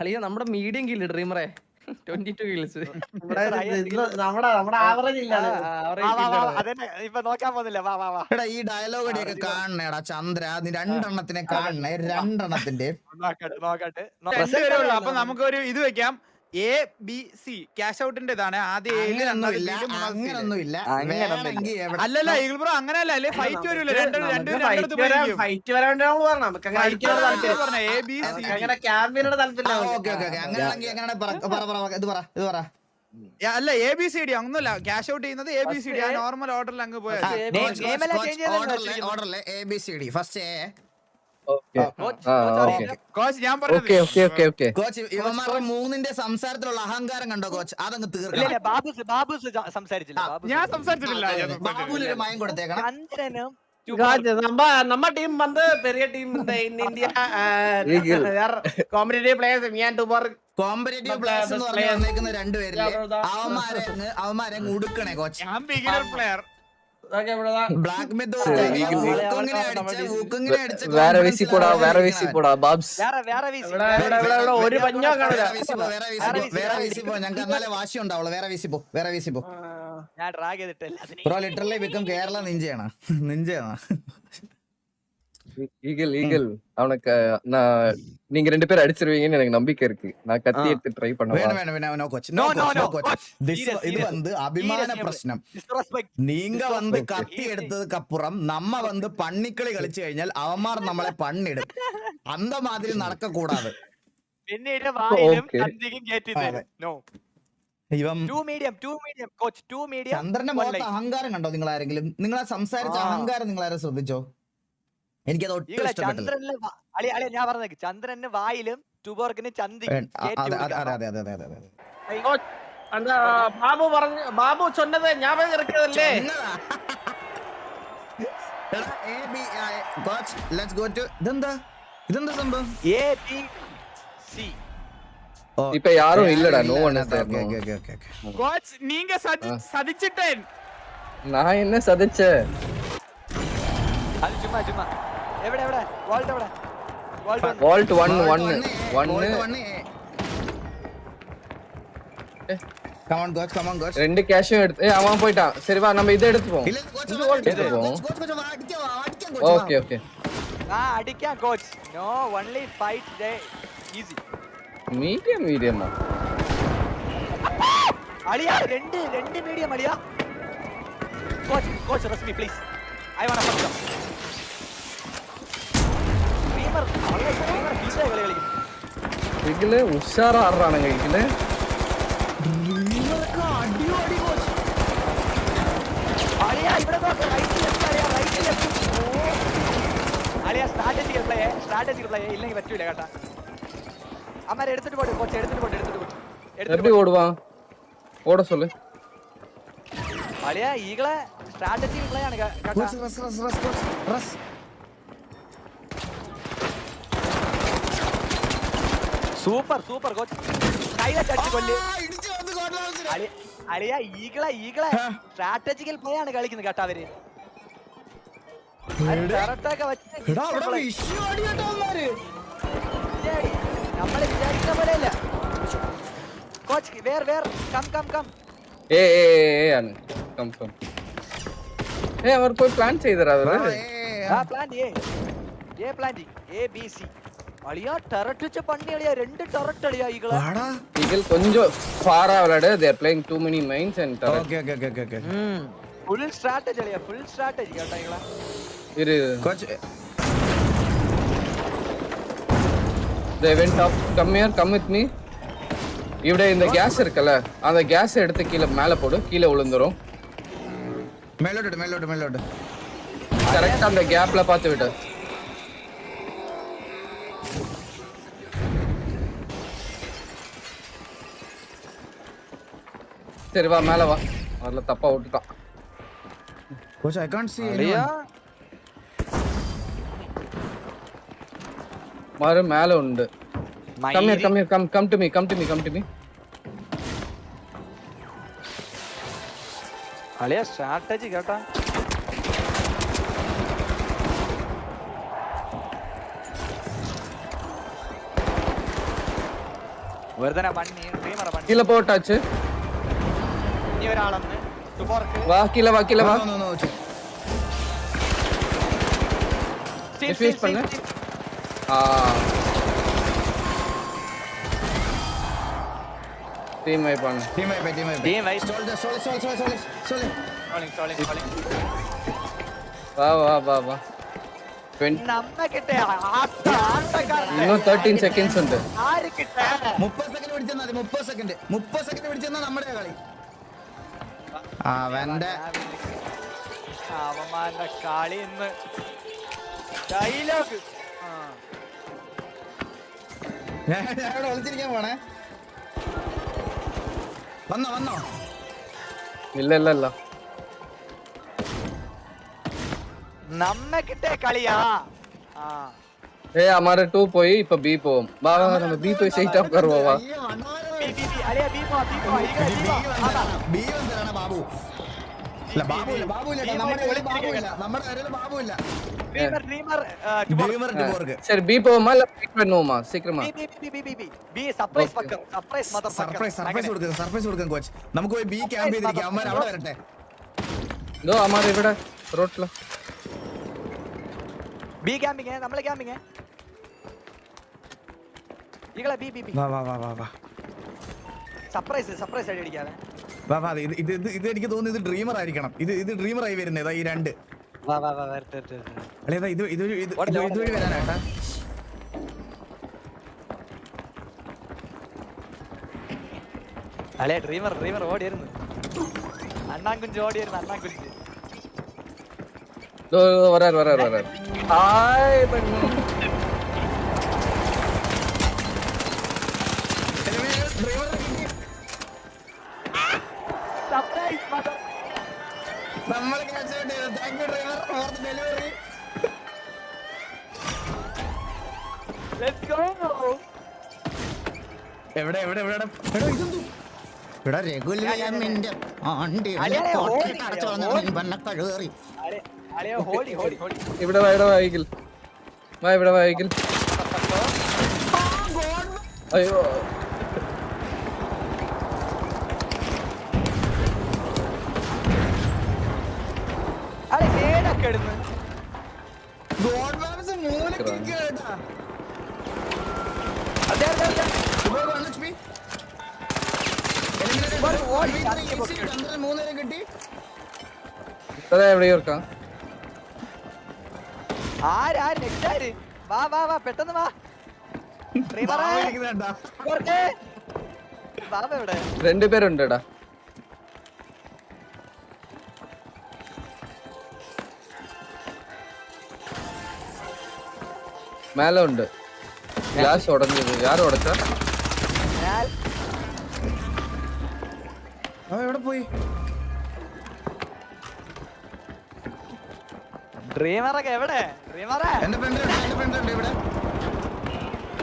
അളിയാ നമ്മുടെ medium kill ഡ്രീമറെ ട്വന്റി ടു കിൽസ് എടാ ഈ ഡയലോഗ് അടിയൊക്കെ കാണണേടാ ചന്ദ്ര. നീ രണ്ടെണ്ണത്തിനെ കാണണേ രണ്ടെണ്ണത്തിന്റെ നോക്കട്ടെ നോക്കട്ടെ. അപ്പൊ നമുക്കൊരു ഇത് വെക്കാം. എ ബി സി ക്യാഷ് ഔട്ടിന്റെ ഇതാണ് ആദ്യം A യിൽ, രണ്ടാമത് അങ്ങനൊന്നുമില്ല അല്ലല്ല ഈഗിൾ ബ്രോ അങ്ങനെയല്ല അല്ലേ? ഫൈറ്റ് വരൂല? രണ്ടും രണ്ട് രണ്ടിടത്ത് ഫൈറ്റ് വരാൻ നമ്മൾ പറഞ്ഞു നമുക്ക് അങ്ങനെ എ ബി സി അങ്ങനെ ക്യാമ്പിനോട് താല്പര്യം അങ്ങനെയാണെങ്കിൽ പറ പറ പറ ഇത് പറ ഇത് പറ. അല്ല എ ബി സി ഡി ഒന്നുമില്ല ക്യാഷ് ഔട്ട് ചെയ്യുന്നത് എ ബി സി ഡി ആ നോർമൽ ഓർഡറിൽ അങ്ങ് പോയാൽ ഓർഡറിലെ A B C D first A coach, ആ കോച്ച് ഓക്കെ അറിയില്ല. കോച്ച് ഞാൻ ഓക്കെ പറഞ്ഞത് ഓക്കെ ഓക്കെ ഓക്കെ കോച്ച് ഇവന്മാരുടെ മൂന്നിന്റെ സംസാരത്തിലുള്ള അഹങ്കാരം കണ്ടോ കോച്ച് അതങ്ങ് ഇല്ല തീർക്കണം ഇല്ല ബാബുസ് ബാബുസ് ജ- സംസാരിച്ചില്ല ആ, ബാബുസ് ഞാൻ സംസാരിച്ചിട്ടില്ല ഞാൻ ബാബുവിന് സംസാരിച്ചിട്ടില്ല. ഒരു മയം കൊടുത്തേക്കണം ചന്ദ്രനും நம்ம நம்ம டீம் வந்து பெரிய டீம் இந்த India Eagle. Competitive players Miyan டூபர் competitive നമ്മുടെ പ്ലേയേഴ്സ് എന്ന് പറഞ്ഞ് players. വന്നേക്കുന്ന രണ്ടുപേരില്ലേ Yeah, brother. അവന്മാരെ അങ്ങ് അവന്മാരെ അങ്ങ് ഉടുക്കണേ കോച്ച് ഞാൻ ബിഗിനർ പ്ലെയർ വേറെ വീസി പോടാ വേറെ വീസി പോടാ ബാബ്സ് ഒരു പഞ്ഞോ കാണില്ല വേറെ വീസി പോ, വേറെ വീസി പോ, വേറെ വീസി പോ. ഞങ്ങൾക്ക് എന്നാലേ വാശി ഉണ്ടാവുള്ളൂ. വേറെ വീസി പോ വേറെ വീസി പോ. ഞാൻ ഡ്രാഗ് ചെയ്തിട്ടില്ല ബ്രോ ലിറ്ററലി വിക്കം കേരള നിഞ്ചയാണ് നിഞ്ചയാണ് ஈகிள் ஈகிள் அவனுக்கு நான் நீங்க ரெண்டு பேரும் அடிச்சிருவீங்கன்னு எனக்கு நம்பிக்கை இருக்கு நான் கத்தி எடுத்து ட்ரை വേണം பண்ணுவேன் വേണം വേണം no coach No, no no, coach no, no coach coach. Serious, இது serious. வந்து அபிமான Serious, பிரச்சனம் Disrespect. நீங்க வந்து கத்தி எடுத்ததுக்கு அப்புறம் நம்ம வந்து பன்னிக்களி கழிச்சு കഴിഞ്ഞാൽ അവന്മാർ നമ്മളെ പണ്ണിടും அந்த மாதிரி നടക്ക കൂടാതെ പിന്നീട് വായിലും Okay. ചന്തിക്കും കയറ്റി അതെ. തരും നോ ഇവൻ two medium two medium coach two medium ചന്ദ്രന്റെ മുഖത്ത് അഹങ്കാരം കണ്ടോ നിങ്ങൾ ആരെങ്കിലും നിങ്ങൾ ആ സംസാരിച്ച ആ. അഹങ്കാരം നിങ്ങൾ ആരും ശ്രദ്ധിച്ചോ എനിക്കത് ഒട്ടും ഈകളെ ഇഷ്ടപ്പെട്ടില്ല ചന്ദ്രനില് വാ- അളി അളി ഞാൻ പറഞ്ഞേക്ക് ചന്ദ്രന് വായിലും ടുബോർക്കിന് ചന്തിക്കും വേണ്ട. അ- അതെ അതെ അതെ അതെ അതെ അതെ അതെ அந்த பாபு പറഞ്ഞു பாபு சொன்னது ஞாபகம் இருக்கிறதுல்லே ഇതെന്താ ഇതെന്താ സംഭവം എ ബി സി ഓ, இப்ப யாரும் இல்லடா ഇല്ല, நோ ஒன் ഇല്ല, is okay, okay, okay, okay, okay. Coach നീങ്ക sati- സതിച്ചിട്ടേൻ நான் என்ன சதைச்சேன் അത് ചുമ്മാ ചുമ്മാ എവിടെ എവിടെ വോൾട്ട് എവിടെ വോൾട്ട് ഉണ്ട്. வால்ட் ஒன் Vault ஒன்னு one A, ஒன்னு Vault one A. Come on, coach, come on, coach. ரெண்டு கேஷும் எடுத்து ஏய், அவன் போயிட்டான் சரி வா நம்ம இதை எடுத்துப்போம் ഇല്ല, coach, ഇത് വാ, Vault coach, എടുത്ത് coach, പോവും. coach, coach, വാ, അടിക്കാം, വാ, അടിക്കാം, coach, വാ. ஓகே ஓகே ആ അടിക്കാം coach no only fight easy medium மீடியமா അളിയാ രണ്ട് രണ്ട് മീഡിയം അളിയാ coach coach Resmi please I want first streamer strategical play strategical play ഇല്ലെങ്കിൽ പറ്റൂല കേട്ടാ അമ്മാരെ എടുത്തിട്ട് പോട്ടെ കോച്ച് എടുത്തിട്ട് പോട്ടെ എടുത്തിട്ട് പോട്ടെ എടുത്തിട്ട് எப்படி ஓடுவான் ஓட சொல்லு അളിയാ ഈകളെ സ്ട്രാറ്റജിക്കൽ പ്ലേ ആണ് കേ- കേട്ടാ സൂപ്പർ സൂപ്പർ കോച്ച്. കൈലൊക്കെ അടിച്ച് കൊല്ല് അളിയ ഈകളെ ഈകളെ. സ്ട്രാറ്റജിക്കൽ പ്ലേ ആണ് കളിക്കുന്നത് കേട്ടോ അവർ. നമ്മൾ വിചാരിക്കുന്ന പോലെയല്ല. Coach where where. Come come come. ഏ ഏ കം കം. ഏ അവർ പോയി പ്ലാൻ ചെയ്തരാ ആ പ്ലാൻ ഏ A plan A B C അളിയാ ടെററ്റ് വെച്ച പണി അളിയാ രണ്ട് ടെററ്റ് അളിയാ ഈകളെ വാടാ. இதில் கொஞ்சம் ஃபாரா விளையாடு there playing too many mines and Okay, okay, okay, okay, okay. Full strategy അളിയാ ഫുൾ സ്ട്രാറ്റജി കേട്ടാ ഈകളെ இரு Coach, they went up come here come with me ഇവിടെ இந்த கேஸ் இருக்குல்ல அந்த கேஸ் எடுத்து கீழே மேல போடு கீழே விழுந்துரும் മേലോട്ട് ഇട്, മേലോട്ട് മേലോട്ട് கரெக்டா அந்த கேப்ல பார்த்து விடு சரி வா மேல வா வரல தப்பா விட்டுட்டான் கோச் ஐ காண்ட் சீ அலியா மறு மேல உண்டு come here come here come come to me come to me come to me അളിയ സ്ട്രാറ്റജി കേട്ടാ വെറുതെ കീഴ പോട്ടാച്ച് ഇനി ഒരാളന്ന് സുബോർക്ക് வா கீழே வா கீழே வா No, no, no, no. Defuse பண்ணு. ஆ டீம் வைப் பண்ணு Team wipe, team wipe. Team wipe. Soldier, soldier, soldier, soldier, soldier. Soling soling soling வா வா வா வா ട്വന്റി നമ്മ കിട്ടേ ആട്ട ആട്ടക്കാരൻ இன்னுം தேர்ட்டீன் செகண்ட்ஸ் ഉണ്ട് ആര് കിട്ടേ മുപ്പത് സെക്കൻഡ് പിടിച്ചെന്നാ മതി മുപ്പത് സെക്കൻഡ് മുപ്പത് സെക്കൻഡ് പിടിച്ചെന്നാ നമ്മുടെ കളി അവന്റെ അവന്മാരുടെ കളി ഇന്ന് ഡയലോഗ് പോണേ. വന്നോ വന്നോ. ഇല്ല ഇല്ല ഇല്ല. കിട്ടേ കളിയാ. ഏ അമാരെ ടൂ പോയി ഇപ്പൊ ബി പോവും. വാ വാ നമ്മ ബി പോയി സൈറ്റ് ഓഫ് കർവോ വാ. അല്ലേ ബി പോ ബി പോ ഇങ്ങേ ബി പോ ബി വന്നതാണ് ബാബു. അല്ല ബാബു ഇല്ല ബാബു ഇല്ല നമ്മുടെ കയ്യിൽ ബാബു ഇല്ല നമ്മുടെ കയ്യിൽ ബാബു ഇല്ല dreamer dreamer dreamer Tuborg sir B പോവുമ അല്ല വെയിറ്റ് பண்ணுமா സീക്രമാ. B B B B B B surprise പക്കം സർപ്രൈസ് മദർ പക്കം സർപ്രൈസ് സർപ്രൈസ് കൊടുക്കുക സർപ്രൈസ് കൊടുക്കുക കോച്ച് നമുക്ക് പോയി ബി ക്യാമ്പ് ചെയ്തിരിക്കാം. അമ്മ അവിടെ വരട്ടെ. ദോ അമ്മ ഇവിടെ റോട്ടില. ബി ക്യാമ്പിംഗ് നമ്മൾ ക്യാമ്പിംഗ് ഇങ്ങളെ ബി ബി ബി വാ വാ വാ വാ. സർപ്രൈസ് സർപ്രൈസ് അടി വാ വാ ഇത് ഇത് എനിക്ക് തോന്നുന്നു ഇത് ഡ്രീമർ ആയിരിക്കണം. ഇത് ഇത് ഡ്രീമർ ആയി വരുന്നേ ഈ രണ്ട്. വാ വാ വാ വരട്ടെ വരട്ടെ അല്ലേ ഇത് ഇത് ഇത് ഇതുവഴി വരാനാട്ടാ അല്ലേ ഡ്രീമർ ഡ്രീമർ ഓടിയിരുന്നു അണ്ണാൻ കുഞ്ച് ഓടിയിരുന്നു അണ്ണാൻ കുഞ്ച് വരാൻ വരാൻ വരാൻ. ആയ എവിടെ എവിടെ എവിടെ എടാ? ഇതെന്തു? ഇവിടെ രഘുലയമിന്റെ ആണ്ടി ഓടി, അടച്ചു വന്ന. മീൻപണ്ണ കഴുകറി ഇവിടെ വാ ഇവിടെ വായിക്കൽ വാ ഇവിടെ വാ ഈഗിൾ അയ്യോ. ഗോഡ് ബാബ്സ് മൂലക്ക് കിട്ടി. ആര് വാ വാ വാ പെട്ടെന്ന് വാ. രണ്ടുപേരുണ്ട് മേലുണ്ട് ഉണ്ട്. ഗ്ലാസ് ഉടഞ്ഞത് ആരും ഉടച്ചാ? എവിടെ പോയി? ഡ്രീമറൊക്കെ എവിടെ? ഡ്രീമറേ? എന്റെ ഫ്രണ്ട് എന്റെ ഫ്രണ്ട് ഉണ്ട് ഇവിടെ.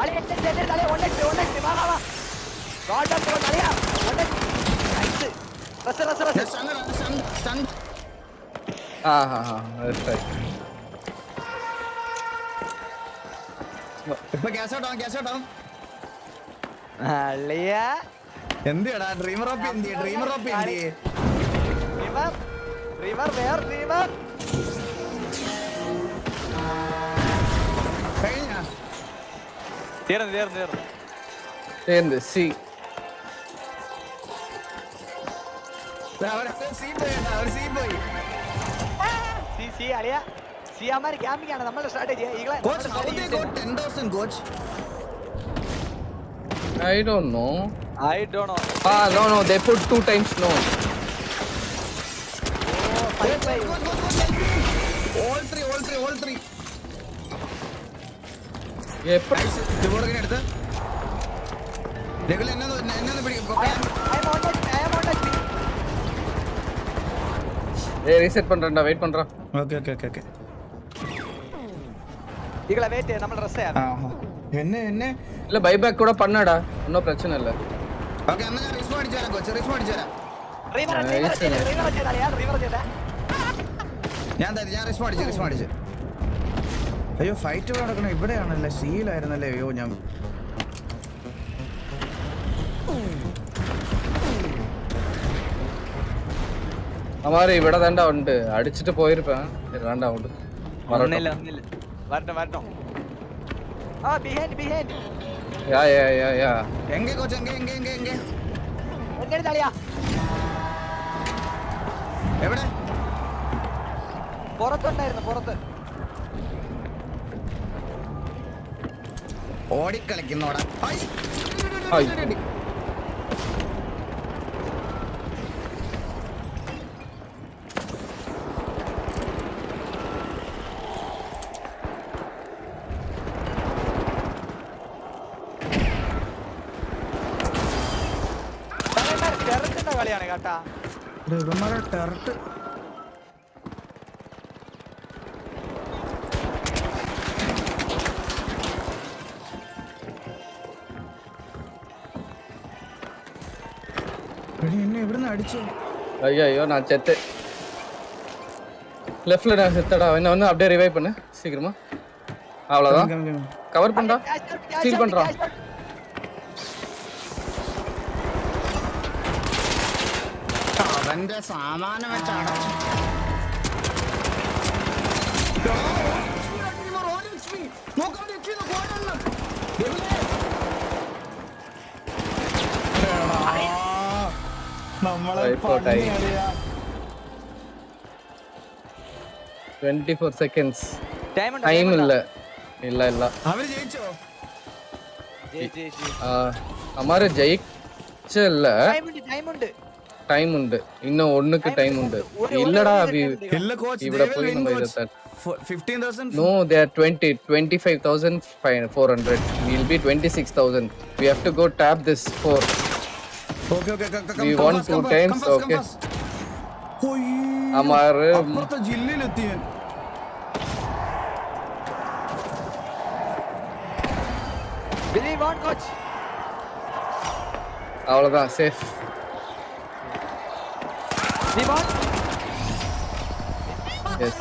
അളി എന്റെ എന്റെ തലേ ഒന്നെക്ട് ഒന്നെക്ട് വാ വാ വാ. ഗോഡ് ഓഫ് ഗോഡ് അളിയാ ഒന്നെക്ട് നൈസ്. റസ് റസ് റസ്. ഞാൻ സ്റ്റണ്ട് സ്റ്റണ്ട് സ്റ്റണ്ട് ആ ഹാ ഹാ ഇപ്പൊ ഗ്യാസ് ഔട്ട് ആവും ഗ്യാസ് ഔട്ട് ആവും. അളിയാ. എന്തിയടാ? ഡ്രീമർ ഓഫ് എന്തി ഡ്രീമർ ഓഫ് എന്തി ഡ്രീമർ ഡ്രീമർ വേർ ഡ്രീമർ തീർന്നു തീർന്നു തീർന്നു. എന്ത്? സി നമ്മളുടെ strategy coach coach I don't know I don't know. Ah, no, no. They put two times no. ஏய் ரீசெட் பண்றேன்டா வெயிட் பண்றேன் ஓகே ஓகே ஓகே ஓகே இதுல வெயிட் நம்ம ட்ரெஸ் என்ன என்ன இல்ல பைபேக் கூட பண்ணடா ஒன்னும் பிரச்சனை இல்லை ഓക്കേ എന്നാ ഞാൻ അടിച്ചു തരാം കൊച്ചു. റിസ്പോ അടിച്ചു തരാം. ഞാൻ തരാം ഞാൻ റിസ്പോ അടിച്ചു റിസ്പോ അടിച്ചു. അയ്യോ ഫൈറ്റ് നടക്കണം. ഇവിടെയാണല്ലേ സീലായിരുന്നല്ലേ അയ്യോ ഞാൻ അമാര് ഇവിടെ തന്നെ ഉണ്ട്. അടിച്ചിട്ട് പോയിരുപ്പേൻ വേണ്ട ഉണ്ട് വരട്ടോ. ആ behind behind yeah yeah yeah yeah എങ്കെ coach എങ്കെ എങ്കെ എങ്കെ എങ്കെ. എവിടെ തളിയാ എവിടെ? പുറത്തുണ്ടായിരുന്നു പുറത്ത്. ഓടിക്കളിക്കുന്നോടാ. ഐ. ഐ. ടെറസിന്റെ കളിയാണ് കേട്ടാ ഇത് ഇവന്മാരെ ടെറട്ട് എടി, എന്നെ എവിടുന്ന് അടിച്ചു ஐயோ ஐயோ நான் செத்து லெஃப்ட்ல நான் செத்தடா என்ன வந்து அப்படியே ரிவைவ் பண்ணு சீக்கிரமா அவ்வளவுதான் கவர் பண்ணா Steal பண்றான். അവന്റെ സാമാനം വെച്ചാണ്. ട്വന്റി സെക്കൻഡ്സ് ടൈം ഇല്ല. ഇല്ല ഇല്ല. അവർ ജയിച്ചോ? ജയിച്ചല്ല? ടൈം ഉണ്ട് ടൈം ഉണ്ട് டைம் உண்டு இன்னும் ஒண்ணுக்கு டைம் உண்டு ഒരു- ഒരു- இல்லடா ഒരു வி- second. ഇല്ല കോച്ച് ഇവിടെ പോയി நம்ம இதை fifteen thousand No, they are 20, 25,400. We'll be 26,000. We have to go tap this for. Okay okay We won two times, okay. അമാറ് അപ്പുറത്തെ ജില്ലയിലെത്തി ഞാൻ Believe on, coach. அவ்வளவுதான் safe We Yes.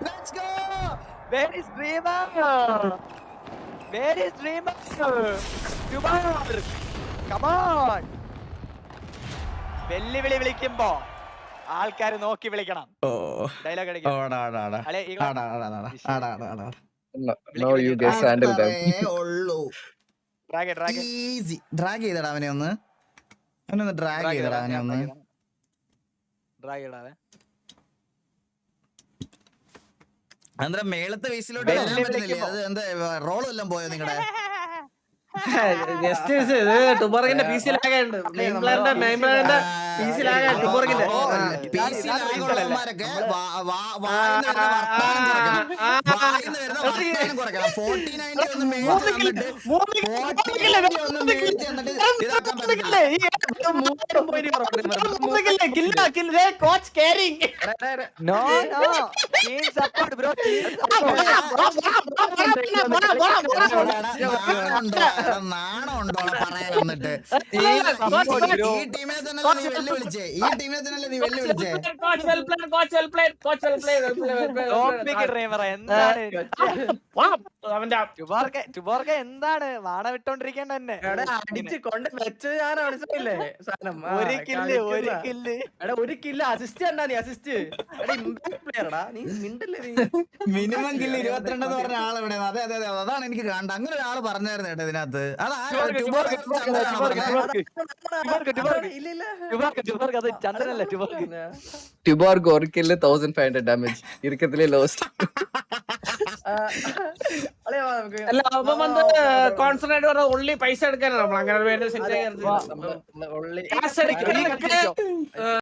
Let's go! Where is Dreamer? Where is Dreamer? Dubar! come on. വെല്ലുവിളി വിളിക്കുമ്പോ ആൾക്കാർ നോക്കി വിളിക്കണം. ഓ. Dialogue അടിക്കണം drag ചെയ്തടാ അവനെ ഒന്ന്. ഡ്രാഗ് ചെയ്തടാ ഒന്ന് ഡ്രാഗ് ഇടാതെ അന്നേരം മേളത്തെ വീസിലോട്ട് വരാൻ പറ്റുന്നില്ലേ. അത് എന്താ റോളെല്ലാം എല്ലാം പോയോ നിങ്ങളുടെ ടുബോർഗിന്റെ പി സി ലാഗുണ്ട് മെയിൻ പ്ലാന്റെ മെയിൻ പ്ലാന്റെ പി സി ലാഗാണ് ടുബോർഗിന്റെ മാരൊക്കെ വായിന്ന് വരുന്ന വർത്താനം കുറയ്ക്കണം വായിന്ന് വരുന്ന നാണം ഉണ്ടോ പറയാൻ വന്നിട്ട്? ഈ ഈ ടീമിനെ തന്നെ നീ വെല്ലുവിളിച്ചേ? ഈ ടീമിനെ തന്നെ നീ വെല്ലുവിളിച്ചേ? എന്താണ്? അവന്റെ വാണ വിട്ടോണ്ടിരിക്കേണ്ട തന്നെ അടിച്ച് കൊണ്ട് വെച്ച് ഞാൻ മനസ്സിലായില്ലേ? സാധനം? ഒരു കില്ല് ഒരു കില്ല് എടാ ഒരു കില്ല് അസിസ്റ്റ് കണ്ടാ നീ അസിസ്റ്റ് എടാ ഇമ്പാക്ട് പ്ലെയർടാ നീ മിണ്ടല്ലേ നീ? മിനിമം കില്ല് ഇരുപത്തിരണ്ടെന്ന് പറഞ്ഞ ആൾ ഇവിടെ അതെ അതെ അതെ അതാണ് എനിക്ക് കാണണ്ട അങ്ങനെ ഒരാൾ പറഞ്ഞായിരുന്നു കേട്ടോ ഇതിനകത്ത് അത് ടുബോർക്ക, ടുബോർക്ക, ടുബോർക്ക, ടുബോർക്ക, ടുബോർക്ക, ടുബോർക്ക, ഇല്ല ഇല്ല ടുബോർക്ക, ടുബോർക്ക, അത് ചന്ദ്രനല്ല ടുബോർക്ക டிபார்க் ஒரு kill thousand five hundred damage இருக்கிறதுலே லோஸ்ட் ആ, അളിയാ, വാ നമുക്ക് അല്ല അവൻ വന്ന് കോൺസെൻട്രേറ്റ് പറഞ്ഞ ഉള്ളി പൈസ എടുക്കാനാണ് നമ്മൾ അങ്ങനെ വേണ്ടി സെറ്റ് നമ്മള്